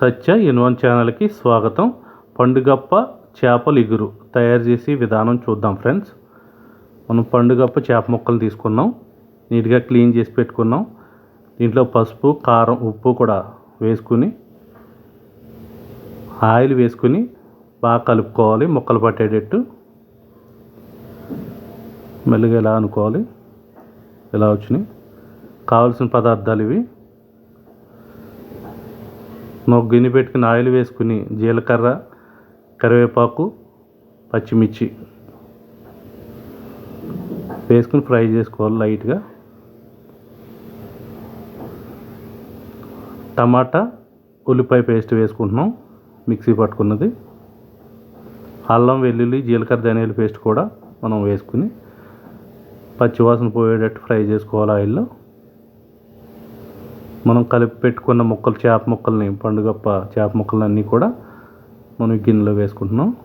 సత్య ఇన్వన్ ఛానల్కి స్వాగతం. పండుగప్ప చేపల ఇగురు తయారు చేసే విధానం చూద్దాం ఫ్రెండ్స్. మనం పండుగప్ప చేప ముక్కలు తీసుకున్నాం. నీట్గా క్లీన్ చేసి పెట్టుకున్నాం. దీంట్లో పసుపు కారం ఉప్పు కూడా వేసుకుని ఆయిల్ వేసుకుని బాగా కలుపుకోవాలి ముక్కలు పట్టేటట్టు. మెల్లిగా ఇలా అనుకోవాలి? ఇలా వచ్చినాయి? కావాల్సిన పదార్థాలు ఇవి. ఒక గిన్నె పెట్టుకుని ఆయిల్ వేసుకుని జీలకర్ర కరివేపాకు పచ్చిమిర్చి వేసుకుని ఫ్రై చేసుకోవాలి లైట్గా. టమాటా ఉల్లిపాయ పేస్ట్ వేసుకుంటున్నాం మిక్సీ పట్టుకున్నది. అల్లం వెల్లుల్లి జీలకర్ర ధనియాల పేస్ట్ కూడా మనం వేసుకుని పచ్చివాసన పోయేటట్టు ఫ్రై చేసుకోవాలి ఆయిల్లో. మనం కలిపి పెట్టుకున్న ముక్కలు చేప ముక్కల్ని పండుగప్ప చేప ముక్కలన్నీ కూడా మనం గిన్నెలో వేసుకుంటున్నాం.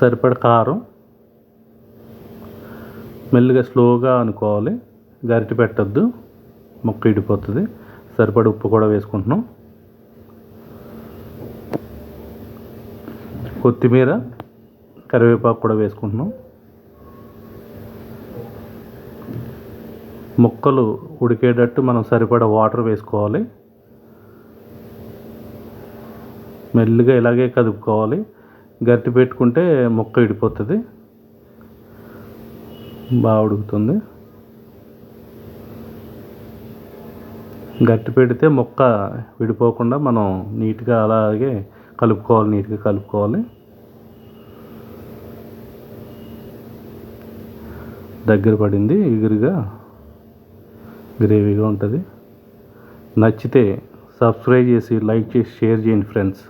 సరిపడ కారం మెల్లిగా స్లోగా అనుకోవాలి. గరిటె పెట్టద్దు. ముక్క ఇడిపోతుంది. సరిపడ ఉప్పు కూడా వేసుకుంటున్నాం. కొత్తిమీర కరివేపాకు కూడా వేసుకుంటున్నాం. ముక్కలు ఉడికేటట్టు మనం సరిపడా వాటర్ వేసుకోవాలి. మెల్లిగా ఇలాగే కదుపుకోవాలి. గట్టి పెట్టుకుంటే ముక్క ఇడిపోతుంది బాగా ఉడుకుతుంది. గట్టి పెడితే మొక్క విడిపోకుండా మనం నీట్గా అలాగే కలుపుకోవాలి నీట్గా కలుపుకోవాలి. దగ్గర పడింది ఎగురుగా గ్రేవీగా ఉంటుంది. నచ్చితే సబ్స్క్రైబ్ చేసి లైక్ చేసి షేర్ చేయండి ఫ్రెండ్స్.